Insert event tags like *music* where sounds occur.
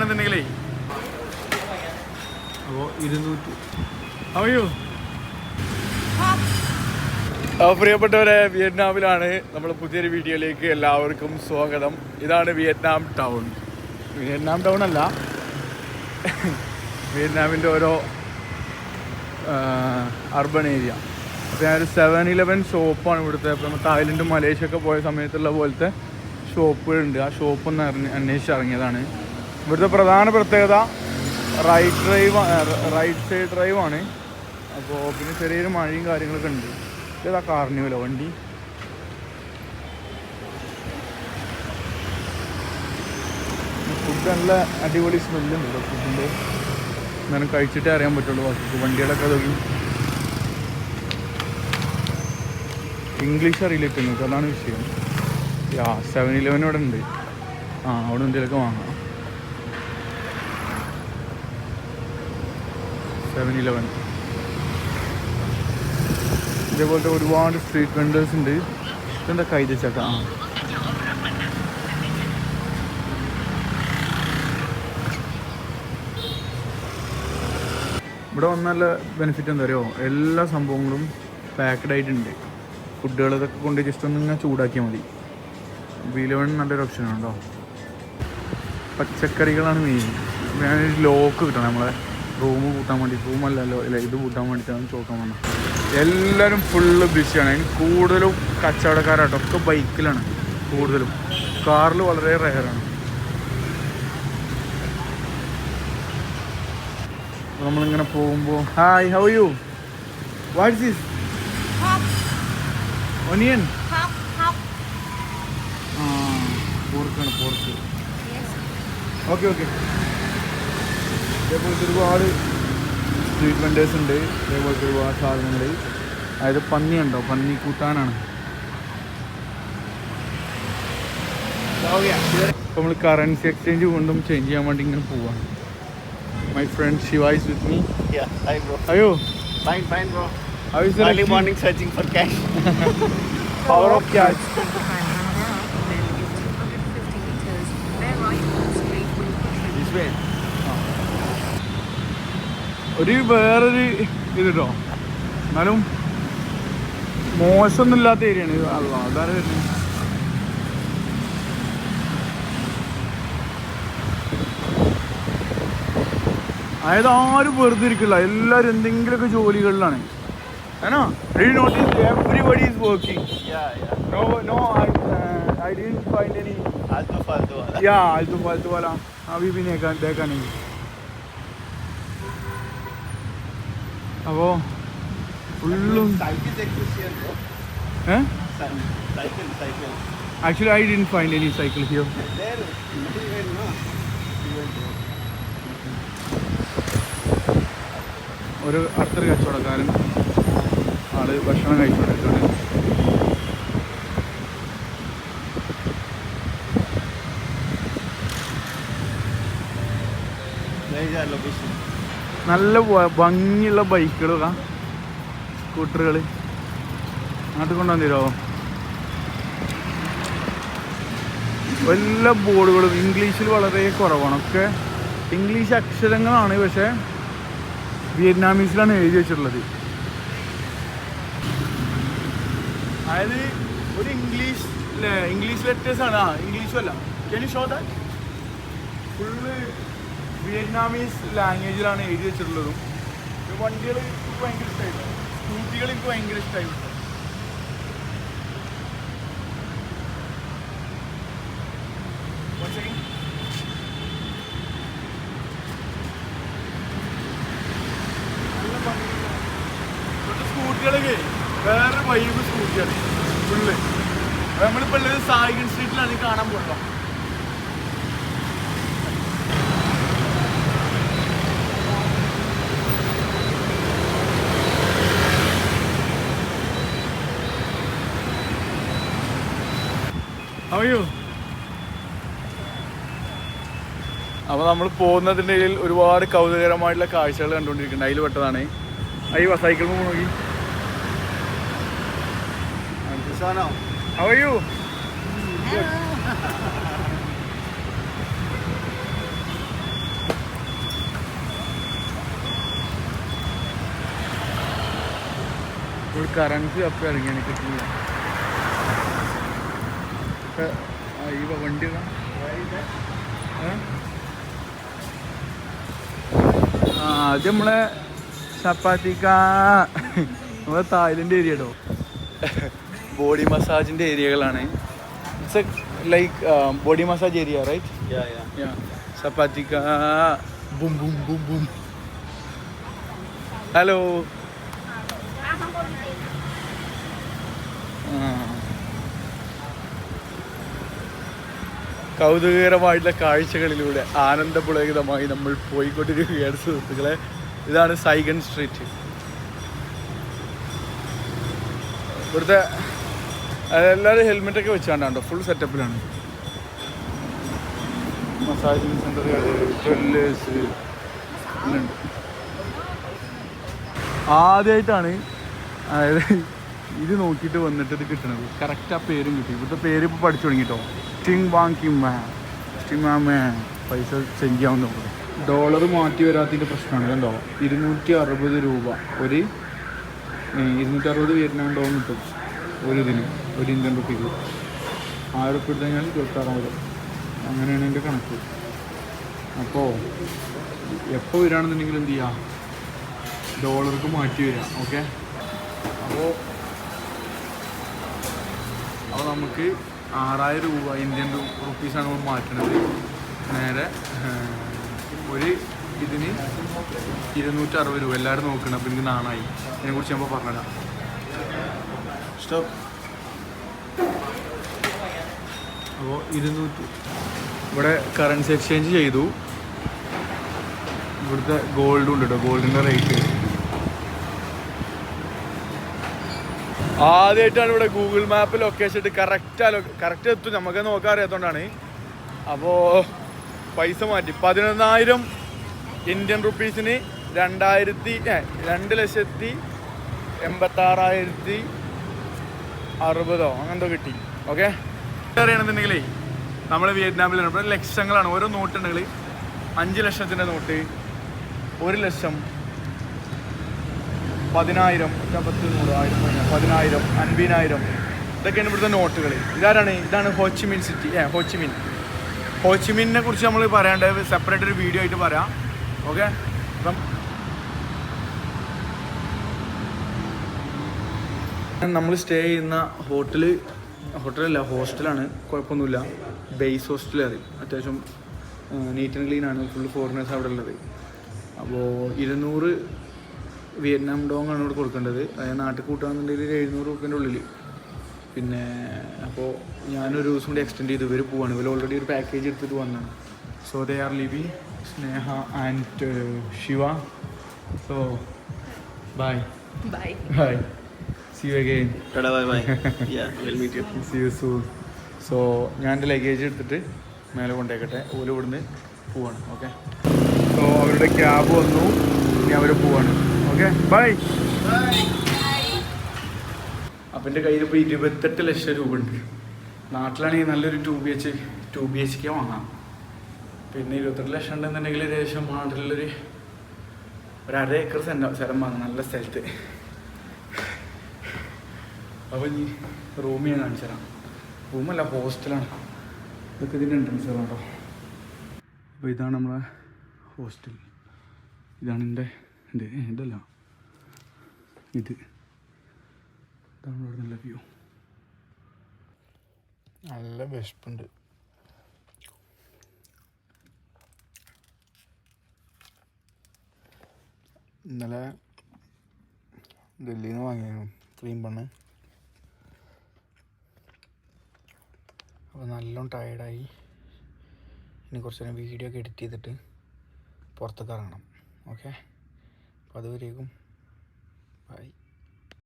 വരികയാണെന്നുണ്ടെങ്കിലേ അപ്പോൾ ഇരുന്നൂറ്റി അയ്യോ പ്രിയപ്പെട്ടവരെ വിയറ്റ്നാമിലാണ് നമ്മൾ പുതിയൊരു വീഡിയോയിലേക്ക് എല്ലാവർക്കും സ്വാഗതം. ഇതാണ് വിയറ്റ്നാം ടൗൺ. വിയറ്റ്നാം ടൗൺ അല്ല. വിയറ്റ്നാമിന്റെ ഓരോ അർബൺ ഏരിയ. അപ്പോൾ ഞാനൊരു സെവൻ ഇലവൻ ഷോപ്പാണ് ഇവിടുത്തെ. അപ്പോൾ നമ്മൾ തായ്ലൻഡ് മലേഷ്യൊക്കെ പോയ സമയത്തുള്ള പോലത്തെ ഷോപ്പുകളുണ്ട് ആ ഷോപ്പ് ഒന്ന് അറിഞ്ഞ് അന്വേഷിച്ച് ഇറങ്ങിയതാണ്. ഇവിടുത്തെ പ്രധാന പ്രത്യേകത റൈറ്റ് ഡ്രൈവ് റൈറ്റ് സൈഡ് ഡ്രൈവാണ് അപ്പോൾ പിന്നെ ചെറിയൊരു മഴയും കാര്യങ്ങളൊക്കെ ഉണ്ട്. ഇതാ കാർണിവലോ വണ്ടി? ഫുഡ് നല്ല അടിപൊളി സ്മെല്ലുണ്ടല്ലോ ഫുഡിന്റെ ഞാൻ കഴിച്ചിട്ടേ അറിയാൻ പറ്റുള്ളൂ ബാക്കി വണ്ടികളൊക്കെ തുടങ്ങി ഇംഗ്ലീഷ് അറിയില്ല ഇപ്പം നിങ്ങൾക്ക് അതാണ് വിഷയം. യാ സെവൻ ഇലവൻ ഇവിടെ ഉണ്ട്. ആ അവിടെ എന്തെങ്കിലുമൊക്കെ വാങ്ങാം. Seven eleven. ഇതേപോലത്തെ ഒരുപാട് സ്ട്രീറ്റ് വെൻഡേഴ്സ് ഉണ്ട്. ഇതെന്താ കൈതച്ചക്ക ആ. ഇവിടെ വന്നാൽ ബെനിഫിറ്റ് എന്താ പറയുക എല്ലാ സംഭവങ്ങളും പാക്ക്ഡ് ആയിട്ടുണ്ട്. ഫുഡുകൾ ഇതൊക്കെ കൊണ്ട് ജസ്റ്റ് ഒന്ന് ഇങ്ങനെ ചൂടാക്കിയാൽ മതി. ബിലവൺ നല്ലൊരു ഓപ്ഷനാണ് കേട്ടോ പച്ചക്കറികളാണ് മെയിൻ ലോക്ക് കിട്ടണം നമ്മളെ. റൂം കൂട്ടാൻ വേണ്ടി റൂമല്ലല്ലോ ഇല്ല ഇത് കൂട്ടാൻ വേണ്ടിയിട്ടാണ് ചോക്കാൻ വന്നത്. എല്ലാവരും ഫുള്ള് ബിസിയാണ് അതിന് കൂടുതലും കച്ചവടക്കാരാട്ടോ. ഒക്കെ ബൈക്കിലാണ് കൂടുതലും. കാറിൽ വളരെ റെയറാണ് നമ്മളിങ്ങനെ പോകുമ്പോൾ hi how you what's is onion പോർക്കാണ് pork. Okay okay ഇതേപോലത്തെ ഒരുപാട് സ്ട്രീറ്റ് വെൻഡേഴ്സ് ഉണ്ട് ഇതേപോലത്തെ ഒരുപാട് സാധനങ്ങൾ അതായത് പന്നി ഉണ്ടോ പന്നി കൂട്ടാനാണ് അപ്പോൾ നമ്മൾ കറൻസി എക്സ്ചേഞ്ച് കൊണ്ടും ചേഞ്ച് ചെയ്യാൻ വേണ്ടി ഇങ്ങനെ പോവാണ് my friend Shiva is with me bro. അയ്യോ Fine, fine bro. How is Early morning searching for cash. *laughs* Power of cash. This way. ഒരു വേറൊരു ഇത് കേട്ടോ എന്നാലും മോശമൊന്നും ഇല്ലാത്ത ഏരിയയാണ് ഇത് അല്ല അതാണ് വരുന്നത് അതായത് ആരും വെറുതെ ഇരിക്കില്ല എല്ലാവരും എന്തെങ്കിലുമൊക്കെ ജോലികളിലാണ് ആണോ notice everybody is working Yeah, yeah. No no I I didn't find any Alto falto. wala. या आलतू फालतू वाला अभी भी नहीं देखा देखा नहीं Cycle, ഫുള്ളും actually I didn't find any cycle bro. ഒരു അടുത്തൊരു കച്ചവടക്കാരൻ ആൾ ഭക്ഷണം കഴിച്ചുകൊണ്ടിരിക്കുകയാണ് ലൊക്കേഷൻ? നല്ല ഭംഗിയുള്ള ബൈക്കുകൾ സ്കൂട്ടറുകൾ അങ്ങോട്ട് കൊണ്ടുവന്നു തരുമോ എല്ലാ ബോർഡുകളും ഇംഗ്ലീഷിൽ വളരെ കുറവാണ്. ഒക്കെ ഇംഗ്ലീഷ് അക്ഷരങ്ങളാണ് പക്ഷേ വിയറ്റ്നാമീസിലാണ് എഴുതി വെച്ചിട്ടുള്ളത്. അതായത് ഒരു ഇംഗ്ലീഷ് ഇംഗ്ലീഷ് ലെറ്റേഴ്സ് ആണ്. ആ ഇംഗ്ലീഷും അല്ല. ഷോ ദാറ്റ് ഫുള്ള് വിയറ്റ്നാമീസ് ലാംഗ്വേജിലാണ് എഴുതി വെച്ചിട്ടുള്ളതും. വണ്ടികൾ എനിക്ക് ഭയങ്കര ഇഷ്ടമായിട്ടുണ്ട് സ്കൂട്ടികൾ എനിക്ക് ഭയങ്കര ഇഷ്ടമായിട്ടുണ്ട് വേറെ വൈബ് സ്കൂട്ടിയാണ് ഫുള്ള്. നമ്മളിപ്പോൾ ഉള്ളത് സായിഗൻ സ്ട്രീറ്റിലാണ് കാണാൻ പോകുന്നത് ഹവയോ അപ്പൊ നമ്മൾ പോകുന്നതിന്റെ ഇടയിൽ ഒരുപാട് കൗതുകരമായിട്ടുള്ള കാഴ്ചകൾ കണ്ടുകൊണ്ടിരിക്കുന്നുണ്ട്. അതിൽ പെട്ടതാണ്. അയ്യോ സൈക്കിൾ നോക്കി. കറൻസി അപ്പം ഇറങ്ങിയാണ് കിട്ടുന്നത് ഇപ്പൊ, ആ, ഈ വണ്ടി ഇതാ. ഏ? ആ അത് നമ്മളെ ചപ്പാത്തിക്ക. നമ്മളെ തായ്ലൻഡ് ഏരിയ കേട്ടോ ബോഡി മസാജിന്റെ ഏരിയകളാണ് it's like body massage area right ചപ്പാത്തിക്ക. Boom boom boom boom. Hello കൗതുകകരമായിട്ടുള്ള കാഴ്ചകളിലൂടെ ആനന്ദപുളകിതമായി നമ്മൾ പോയിക്കൊണ്ടിരിക്കുകയാണ് സുഹൃത്തുക്കളെ. ഇതാണ് സൈഗൺ സ്ട്രീറ്റ്. ഇവിടുത്തെ എല്ലാവരും ഹെൽമെറ്റൊക്കെ വെച്ചാണ്ടോ ഫുൾ സെറ്റപ്പിലാണ് മസാജിങ് എല്ലാം ആദ്യമായിട്ടാണ് അതായത് ഇത് നോക്കിയിട്ട് വന്നിട്ട് ഇത് കിട്ടണത്. കറക്റ്റ് ആ പേരും കിട്ടി. ഇവിടുത്തെ പേര് ഇപ്പോൾ പഠിച്ചു തുടങ്ങിട്ടോ. സ്റ്റിങ് ബാങ് സ്റ്റിങ് സ്റ്റിമാമ പൈസ സെൻഡ് ചെയ്യാവുന്ന ഡോളർ മാറ്റി വരാത്തതിന്റെ പ്രശ്നമാണ് കണ്ടോ? ഇരുന്നൂറ്റി അറുപത് രൂപ. ഒരു ഇരുന്നൂറ്റി അറുപത് വിയറ്റ്നാം ഡോളർ കിട്ടും. ഒരു ഇതിന്. ഒരു ഇന്ത്യൻ റുപ്പിക്ക് ആയിരം ഒരു എടുത്തു കഴിഞ്ഞാൽ ഇരുപത്താറായിരം അങ്ങനെയാണ് എന്റെ കണക്ക്. അപ്പോൾ എപ്പോൾ വരികയാണെന്നുണ്ടെങ്കിൽ എന്ത് ചെയ്യുക ഡോളർക്ക് മാറ്റി വരിക. ഓക്കെ അപ്പോൾ നമുക്ക് ആറായിരം രൂപ ഇന്ത്യൻ റുപ്പീസാണ് നമ്മൾ മാറ്റണത് നേരെ ഒരു ഇതിന് ഇരുന്നൂറ്റി അറുപത് രൂപ. എല്ലാവരും നോക്കണം അപ്പം എനിക്ക് നാണായി. ഇതിനെക്കുറിച്ച് ഞാൻ പറഞ്ഞുതരാം Stop. അപ്പോൾ ഇരുന്നൂറ്റി ഇവിടെ കറൻസി എക്സ്ചേഞ്ച് ചെയ്തു. ഇവിടുത്തെ ഗോൾഡും ഉണ്ട് കേട്ടോ ഗോൾഡിന്റെ റേറ്റ് ആദ്യമായിട്ടാണ് ഇവിടെ ഗൂഗിൾ മാപ്പ് ലൊക്കേഷൻ ഇട്ട് കറക്റ്റ് കറക്റ്റ് എത്തും. നമുക്ക് നോക്കാൻ അറിയാത്തതുകൊണ്ടാണ് അപ്പോൾ പൈസ മാറ്റി. പതിനൊന്നായിരം ഇന്ത്യൻ റുപ്പീസിന് രണ്ടായിരത്തി രണ്ട് ലക്ഷത്തി എൺപത്താറായിരത്തി അറുപതോ? അങ്ങനെന്തോ കിട്ടി. ഓക്കെ അറിയണമെന്നുണ്ടെങ്കിലേ നമ്മൾ വിയറ്റ്നാമിലാണ്. ഇവിടെ ലക്ഷങ്ങളാണ്. ഓരോ നോട്ടുണ്ടെങ്കിൽ അഞ്ച് ലക്ഷത്തിന്റെ നോട്ട് ഒരു ലക്ഷം പതിനായിരം പത്ത് നൂറ് ആയിരം പതിനായിരം, പതിനായിരം അൻപതിനായിരം. ഇതൊക്കെയാണ് ഇവിടുത്തെ നോട്ടുകൾ ഇതാരാണ്? ഇതാണ് ഹോച്ചിമിൻ സിറ്റി. ഏ ഹോച്ചിമിൻ ഹോച്ചിമിനെ കുറിച്ച് നമ്മൾ പറയാണ്ട് സെപ്പറേറ്റ് ഒരു വീഡിയോ ആയിട്ട് പറയാം. ഓക്കെ അപ്പം നമ്മൾ സ്റ്റേ ചെയ്യുന്ന ഹോട്ടൽ ഹോട്ടലല്ല ഹോസ്റ്റലാണ് കുഴപ്പമൊന്നുമില്ല. ബേസ് ഹോസ്റ്റൽ അറിയും അത്യാവശ്യം നീറ്റ് ആൻഡ് ക്ലീൻ ആണ്. ഫുൾ ഫോറിനേഴ്സ് അവിടെ ഉള്ളത്. അപ്പോൾ ഇരുന്നൂറ് വിയറ്റ്നാം ഡോങ് ആണ് ഇവിടെ കൊടുക്കേണ്ടത്. അതായത് നാട്ടിൽ കൂട്ടുകയാണെന്നുണ്ടെങ്കിൽ ഒരു എഴുന്നൂറ് റുപ്യന്റെ ഉള്ളിൽ. പിന്നെ അപ്പോൾ ഞാനൊരു ദിവസം കൂടി എക്സ്റ്റെൻഡ് ചെയ്തു. ഇവർ പോവാണ്. ഇവർ ഓൾറെഡി ഒരു പാക്കേജ് എടുത്തിട്ട് വന്നതാണ് so they are Lewy Sneha and Shiva so bye Bye. Bye see you again Tada, bye bye. *laughs* yeah, we'll meet you. See you soon so ഞാൻ എന്റെ ലഗേജ് എടുത്തിട്ട് മേലെ കൊണ്ടേക്കട്ടെ ഓൽ ഇവിടുന്ന് പോവാണ്. ഓക്കെ സോ അവരുടെ ക്യാബ് വന്നു. ഇനി അവർ പോവാണ്. ഓക്കെ ബൈ അപ്പം എന്റെ കയ്യിൽ ഇപ്പോൾ ഇരുപത്തെട്ട് ലക്ഷം രൂപ ഉണ്ട് നാട്ടിലാണെങ്കിൽ നല്ലൊരു two B H two B H K വാങ്ങാം. പിന്നെ ഇരുപത്തെട്ട് ലക്ഷം ഉണ്ടെന്നുണ്ടെങ്കിൽ ഏകദേശം നാട്ടിലൊരു ഒരു അര ഏക്കർ സ്ഥലം സ്ഥലം വാങ്ങാം നല്ല സ്ഥലത്ത്. അപ്പോൾ ഇനി റൂമിൽ ഞാൻ കാണിച്ചു തരാം. റൂമല്ല ഹോസ്റ്റലാണ് ഇതൊക്കെ ഇതിന്റെ എൻട്രൻസ് കേട്ടോ. അപ്പോൾ ഇതാണ് നമ്മളെ ഹോസ്റ്റൽ ഇതാണ് എന്റെ എന്റെ ഇതല്ല ഇത്. ഇതാണ് നല്ല വ്യൂ നല്ല വിശപ്പുണ്ട്. ഇന്നലെ ഡൽഹിയിൽ നിന്ന് വാങ്ങിയിരുന്നു ക്രീം ബണ്ണ്. അപ്പോൾ നല്ലോണം ടയർഡായി ഇനി കുറച്ച് നേരം വീഡിയോ ഒക്കെ എഡിറ്റ് ചെയ്തിട്ട് പുറത്തേക്ക് ഇറങ്ങണം ഓക്കെ അതുവരേക്കും. ബൈ